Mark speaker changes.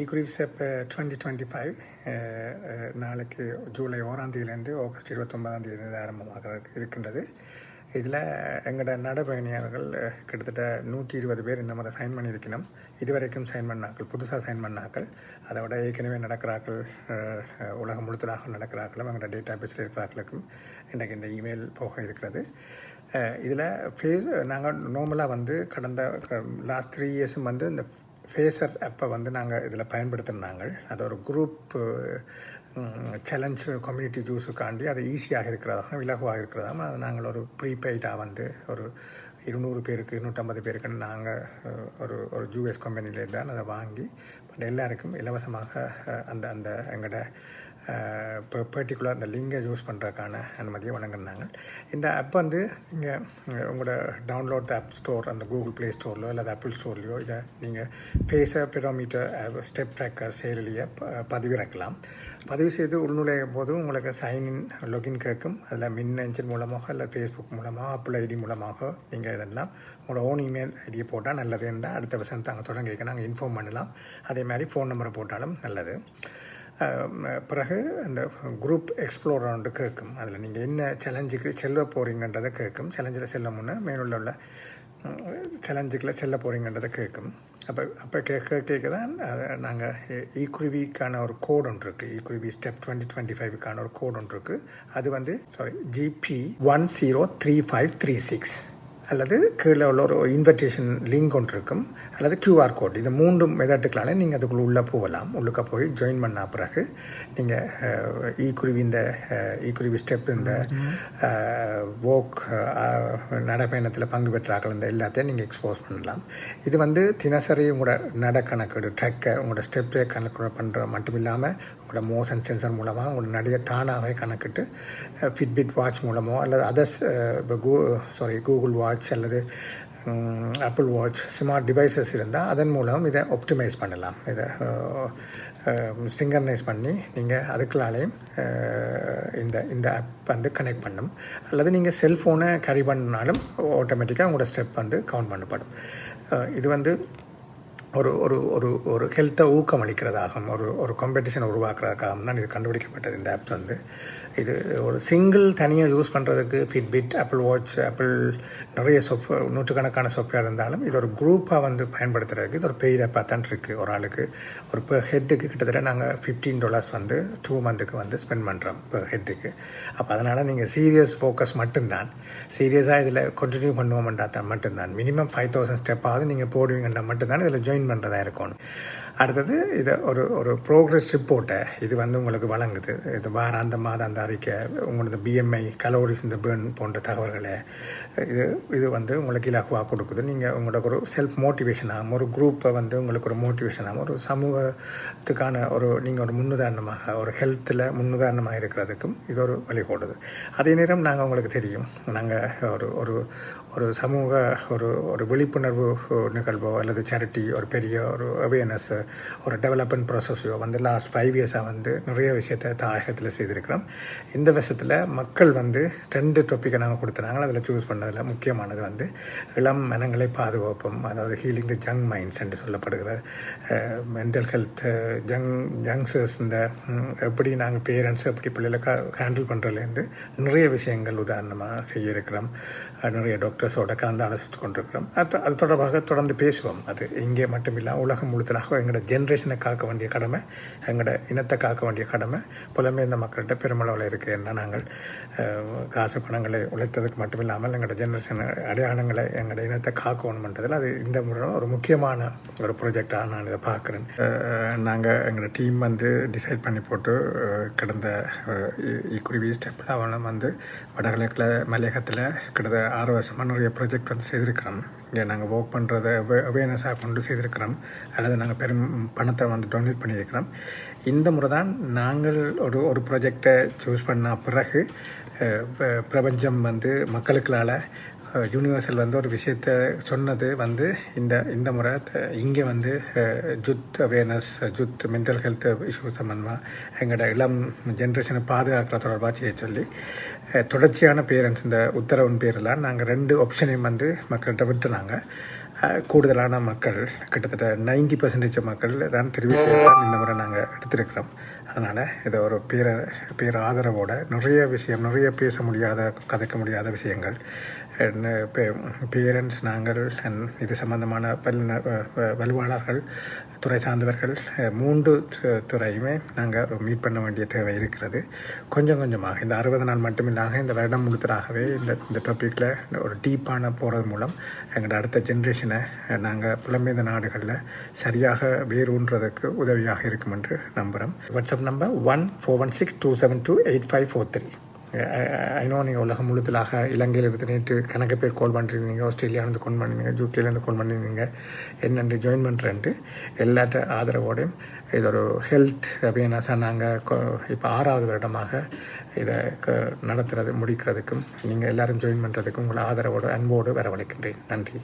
Speaker 1: ஈக்குரிசெப் twenty twenty five நாளைக்கு July ஓராந்தேதியிலேருந்து August இருபத்தொன்பதாம் தேதி ஆரம்பமாக இருக்கின்றது. இதில் எங்களோட நடைபயணியாளர்கள் கிட்டத்தட்ட நூற்றி இருபது பேர் இந்த மாதிரி சைன் பண்ணியிருக்கணும். இதுவரைக்கும் சைன் பண்ணாக்கள் புதுசாக சைன் பண்ணாக்கள். அதை விட ஏற்கனவே நடக்கிறாக்கள் உலகம் முழுத்தலாக நடக்கிறாக்களும் எங்களோட டேட்டா பேஸில் இருக்கிறாக்களுக்கும் இன்றைக்கு இந்த இமெயில் போக இருக்கிறது. இதில் ஃபேஸ் நாங்கள் நார்மலாக வந்து கடந்த லாஸ்ட் த்ரீ இயர்ஸும் வந்து இந்த ஃபேஸர் அப்போ வந்து நாங்கள் இதில் பயன்படுத்தினாங்க. அது ஒரு குரூப் சேலஞ்ச் கம்யூனிட்டி ஜூஸுக்காண்டி அது ஈஸியாக இருக்கிறதாகவும் இலகுவாக இருக்கிறதாகவும் அது நாங்கள் ஒரு ப்ரீபெய்டாக வந்து ஒரு இருநூறு பேருக்கு இருநூற்றம்பது பேருக்குன்னு நாங்கள் ஒரு ஒரு ஜூஎஸ் கம்பெனிலே தான் அதை வாங்கி பட் எல்லாருக்கும் இலவசமாக அந்த அந்த எங்களோட இப்போ பர்டிகுலர் அந்த லிங்கை யூஸ் பண்ணுறதுக்கான அனுமதியை வழங்கினாங்க. இந்த ஆப் வந்து நீங்கள் உங்களோட டவுன்லோட் ஆப் ஸ்டோர் அந்த கூகுள் ப்ளே ஸ்டோர்லையோ இல்லை ஆப்பிள் ஸ்டோர்லையோ இதை நீங்கள் பேச பெரோமீட்டர் ஸ்டெப் ட்ராக்கர் செயலிலேயே ப- பதிவிறக்கலாம். பதிவு செய்து உள்நுழையும் போது உங்களுக்கு சைன்இன் லொகின் கேட்கும். அதில் மின் மின்னஞ்சல் மூலமாக இல்லை ஃபேஸ்புக் மூலமாக அப்பிள் ஐடி மூலமாக நீங்கள் இதெல்லாம் உங்களோட ஓன் இமெயில் ஐடியை போட்டால் நல்லது என்றால் அடுத்த வருஷம் தாங்க கேட்க நாங்கள் இன்ஃபார்ம் பண்ணலாம். அதே மாதிரி ஃபோன் நம்பரை போட்டாலும் நல்லது. பிறகு அந்த குரூப் எக்ஸ்ப்ளோரவுண்டு கேட்கும். அதில் நீங்கள் என்ன சேலஞ்சுக்கு செல்ல போகிறீங்கன்றதை கேட்கும். சேலஞ்சில் செல்ல முன்னே மேலுள்ள உள்ள சேலஞ்சுக்குள்ள செல்ல போகிறீங்கன்றதை கேட்கும். அப்போ அப்போ கேட்க கேட்க தான் நாங்கள் ஈக்குருவிக்கான e ஒரு கோட் ஒன்று இருக்குது ஈக்குருவி e ஸ்டெப் டுவெண்ட்டி டுவெண்ட்டி ஃபைவ்க்கான ஒரு கோட் ஒன்று இருக்குது அது வந்து sorry GB one zero three five three six அல்லது கீழே உள்ள ஒரு இன்விடேஷன் லிங்க் ஒன்று இருக்கும். அல்லது கியூஆர் கோட் இது மூன்று மெதட்டுக்களால் நீங்கள் அதுக்குள்ளே உள்ளே போகலாம். உள்ளுக்க போய் ஜாயின் பண்ண பிறகு நீங்கள் ஈக்குருவி e இந்த ஈக்குருவி e ஸ்டெப் இந்த வோக் நடைப்பயணத்தில் பங்கு பெற்றார்கள். இந்த எல்லாத்தையும் நீங்கள் எக்ஸ்போஸ் பண்ணலாம். இது வந்து தினசரி உங்களோட நட கணக்கீடு ட்ரெக்கை உங்களோட ஸ்டெப்பை கணக்கு பண்ணுற மட்டும் இல்லாமல் உங்களோட மோஷன் சென்சர் மூலமாக உங்களோட நடைய தானாகவே கணக்கிட்டு ஃபிட்பிட் வாட்ச் மூலமோ அல்லது அதர்ஸ் இப்போ கூ சாரி கூகுள் வாட்ச் அல்லது ஆப்பிள் வாட்ச் ஸ்மார்ட் டிவைசஸ் இருந்தால் அதன் மூலம் இதை ஒப்டிமைஸ் பண்ணலாம். இதை சிங்கர்னைஸ் பண்ணி நீங்கள் அதுக்குள்ளாலையும் இந்த இந்த ஆப் வந்து கனெக்ட் பண்ணும். அல்லது நீங்கள் செல்ஃபோனை கேரி பண்ணாலும் ஆட்டோமேட்டிக்காக உங்களோட ஸ்டெப் வந்து கவுண்ட் பண்ணப்படும். இது வந்து ஒரு ஒரு ஒரு ஒரு ஹெல்த்தை ஊக்கம் அளிக்கிறதாகும் ஒரு ஒரு காம்படிஷன் உருவாக்குறதுக்காகவும் தான் இது கண்டுபிடிக்கப்பட்டது இந்த ஆப்ஸ் வந்து. இது ஒரு சிங்கிள் தனியாக யூஸ் பண்ணுறதுக்கு ஃபிட்பிட் ஆப்பிள் வாட்ச் ஆப்பிள் நிறைய சொப் நூற்றுக்கணக்கான சொஃப்ட்வேர் இருந்தாலும் இது ஒரு குரூப்பாக வந்து பயன்படுத்துறதுக்கு இது ஒரு பெரிய ஆப்பாக தான் இருக்குது ஒரு ஆளுக்கு. ஒரு பெர் ஹெட்டுக்கு கிட்டத்தட்ட நாங்கள் ஃபிஃப்டீன் டாலர்ஸ் வந்து டூ மந்த்துக்கு வந்து ஸ்பெண்ட் பண்ணுறோம் பெர் ஹெட்டுக்கு அப்போ அதனால் நீங்கள் சீரியஸ் ஃபோக்கஸ் மட்டும்தான். சீரியஸாக இதில் கண்டினியூ பண்ணுவோம்ன்றா தான் மட்டும்தான். மினிமம் ஃபைவ் தௌசண்ட் ஸ்டெப்பாவது நீங்கள் போடுவீங்கன்னா மட்டும்தான் இதில் ஜாயின் பண்ணுறதா இருக்கணும் அடுத்தது இதை ஒரு ஒரு ப்ரோக்ரஸ் ரிப்போர்ட்டை இது வந்து உங்களுக்கு வழங்குது. இது வாரா அந்த மாதம் அந்த அறிக்கை உங்களது பிஎம்ஐ கலோரிஸ் இந்த பேர்ன் போன்ற தகவல்களை இது இது வந்து உங்களுக்கு இலகுவாக கொடுக்குது. நீங்கள் உங்களுக்கு ஒரு செல்ஃப் மோட்டிவேஷனாகவும் ஒரு குரூப்பை வந்து உங்களுக்கு ஒரு மோட்டிவேஷனாகவும் ஒரு சமூகத்துக்கான ஒரு நீங்கள் ஒரு முன்னுதாரணமாக ஒரு ஹெல்த்தில் முன்னுதாரணமாக இருக்கிறதுக்கும் இது ஒரு வழிகோடுது. அதே நேரம் நாங்கள் உங்களுக்கு தெரியும். நாங்கள் ஒரு ஒரு ஒரு சமூக ஒரு ஒரு விழிப்புணர்வு நிகழ்வோ அல்லது சேரிட்டி ஒரு பெரிய ஒரு அவேர்னஸ் ஒரு டெவலப்மெண்ட் ப்ராசஸையோ வந்து லாஸ்ட் ஃபைவ் இயர்ஸாக வந்து நிறைய விஷயத்தை தாயகத்தில் செய்திருக்கிறோம். இந்த விஷயத்தில் மக்கள் வந்து ரெண்டு டாப்பிக்கை நாங்கள் கொடுத்துனாங்க அதில் சூஸ் பண்ணதில் முக்கியமானது வந்து இளம் மனங்களை பாதுகாப்போம். அதாவது ஹீலிங் தி ஜங் மைண்ட்ஸ் என்று சொல்லப்படுகிற மென்டல் ஹெல்த் ஜங் யங்ஸர்ஸ் இந்த எப்படி நாங்கள் பேரண்ட்ஸ் எப்படி பிள்ளைகளை ஹேண்டில் பண்ணுறதுலேருந்து நிறைய விஷயங்கள் உதாரணமாக செய்ய இருக்கிறோம் நிறைய டாக்டர்ஸோட கலந்து ஆலோசித்து கொண்டிருக்கிறோம். அது அது தொடர்பாக தொடர்ந்து பேசுவோம். அது இங்கே மட்டும் இல்லாமல் உலகம் முழுத்தலாக எங்களோட ஜென்ரேஷனை காக்க வேண்டிய கடமை எங்களோட இனத்தை காக்க வேண்டிய கடமை புலம்பெயர்ந்த மக்கள்கிட்ட பெருமளவில் இருக்குது என்ன நாங்கள் காசு பணங்களை உழைத்ததுக்கு மட்டும் இல்லாமல் எங்களோட ஜென்ரேஷன் அடையாளங்களை எங்களோட இனத்தை காக்கணுமன்றதில் அது இந்த முறை ஒரு முக்கியமான ஒரு ப்ரொஜெக்டாக நான் இதை பார்க்குறேன். நாங்கள் எங்களோட டீம் வந்து டிசைட் பண்ணி போட்டு கிடந்த கடந்த இக்குருவி ஸ்டெப்பில் அவனும் வந்து வடகிழக்கில் மலையகத்தில் கிட்டத்தட்ட ஆறு வருஷமாக நிறைய ப்ராஜெக்ட் வந்து செய்திருக்கிறோம். இங்கே நாங்கள் ஒர்க் பண்ணுறத அவேர்னஸாக கொண்டு செய்திருக்கிறோம். அல்லது நாங்கள் பெரும் பணத்தை வந்து டொனேட் பண்ணியிருக்கிறோம். இந்த முறை தான் நாங்கள் ஒரு ஒரு ப்ராஜெக்டை சூஸ் பண்ண பிறகு ப- பிரபஞ்சம் வந்து மக்களுக்களால் யூனிவர்சல் வந்து ஒரு விஷயத்த சொன்னது வந்து இந்த இந்த முறை இங்கே வந்து youth awareness youth mental health issue சம்மந்தமாக எங்களோட இளம் ஜென்ரேஷனை பாதுகாக்கிற தொடர்பாக செய்ய சொல்லி தொடர்ச்சியான பேரண்ட்ஸ் இந்த உத்தரவின் பேரில் நாங்கள் ரெண்டு ஆப்ஷனையும் வந்து மக்கள்கிட்ட விட்டுனாங்க. கூடுதலான மக்கள் கிட்டத்தட்ட நைன்டி பர்சன்டேஜ் மக்கள் தான் தெரிவு செய்யலாம் இந்த முறை நாங்கள் எடுத்திருக்கிறோம். அதனால் இதை ஒரு பேர பேர் ஆதரவோட நிறைய விஷயம் நிறைய பேச முடியாத கதைக்க முடியாத விஷயங்கள் பேரண்ட்ஸ் நாங்கள் இது சம்பந்தமான வல்லுநர் வலுவாளர்கள் துறை சார்ந்தவர்கள் மூன்று துறையுமே நாங்கள் மீட் பண்ண வேண்டிய தேவை இருக்கிறது. கொஞ்சம் கொஞ்சமாக இந்த அறுபது நாள் மட்டுமில்லாக இந்த வருடம் முழுத்தராகவே இந்த இந்த டாப்பிக்கில் ஒரு டீப்பான போகிறது மூலம் எங்களோட அடுத்த ஜென்ரேஷனை நாங்கள் புலம்பெய்த நாடுகளில் சரியாக வேரூன்றதுக்கு உதவியாக இருக்கும் என்று நம்புகிறோம் WhatsApp number one four one six two seven two eight five four three I know நீங்கள் உலகம் முழுத்தலாக இலங்கையில் இருந்து நேற்று கணக்கு பேர் கால் பண்ணிருந்தீங்க ஆஸ்திரேலியாவிலேருந்து கால் பண்ணியிருந்தீங்க ஜூகேலேருந்து கால் பண்ணியிருந்தீங்க என்னென்று ஜாயின் பண்ணுறேன்ட்டு எல்லாத்த ஆதரவோடையும் இது ஒரு ஹெல்த் அவேர்னஸாக நாங்கள் இப்போ ஆறாவது வருடமாக இதை க- நடத்துறது முடிக்கிறதுக்கும் நீங்கள் எல்லாரும் ஜாயின் பண்ணுறதுக்கும் உங்களை ஆதரவோடு அன்போடு வரவழைக்கின்றேன். நன்றி.